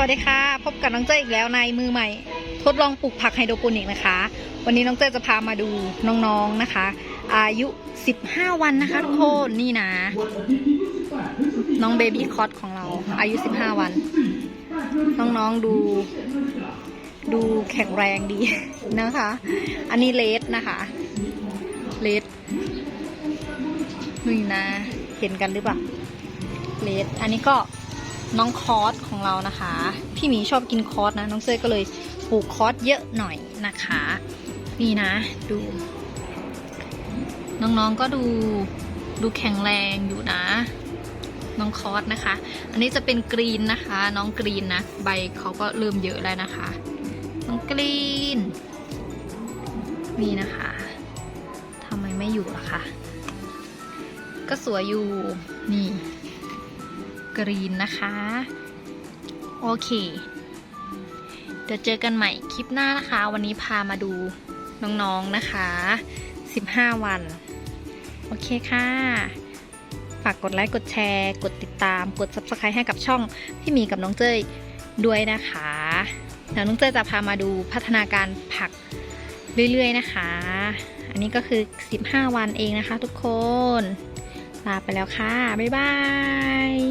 วัสดีค่ะ พบกับน้องเจ้อีกแล้วในมือใหม่ ทดลองปลูกผักไฮโดรโปนิกนะคะ วันนี้น้องเจ้จะพามาดูน้องๆนะคะ อายุ 15 วันนะคะทุกคนนี่นะ น้องเบบี้คอตของเรา อายุ 15 วัน น้องๆดู ดูแข็งแรงดีนะคะ อันนี้เลสนะคะเลสนี่นะ เห็นกันหรือเปล่าเลสอันนี้ก็ น้องคอสของเรานะคะ พี่หมีชอบกินคอสนะ น้องเซยก็เลยปลูกคอสเยอะหน่อยนะคะ นี่นะ ดู น้องๆก็ดูดูแข็งแรงอยู่นะ น้องคอสนะคะ อันนี้จะเป็นกรีนนะคะ น้องกรีนนะ ใบเขาก็เริ่มเยอะแล้วนะคะ น้องกรีน นี่นะคะทำไมไม่อยู่ล่ะคะก็สวยอยู่นี่ กรีนนะคะ โอเค เดี๋ยวเจอกันใหม่คลิปหน้านะคะ วันนี้พามาดูน้องๆนะคะ 15 วัน โอเคค่ะ ฝากกดไลค์ กดแชร์ กดติดตาม กด subscribe ให้กับช่องพี่หมีกับน้องเจ้ยด้วยนะคะเดี๋ยวน้องเจ้ยจะพามาดูพัฒนาการผักเรื่อยๆนะคะ อันนี้ก็คือ 15 วันเองนะคะทุกคน ลาไปแล้วค่ะ บ๊ายบาย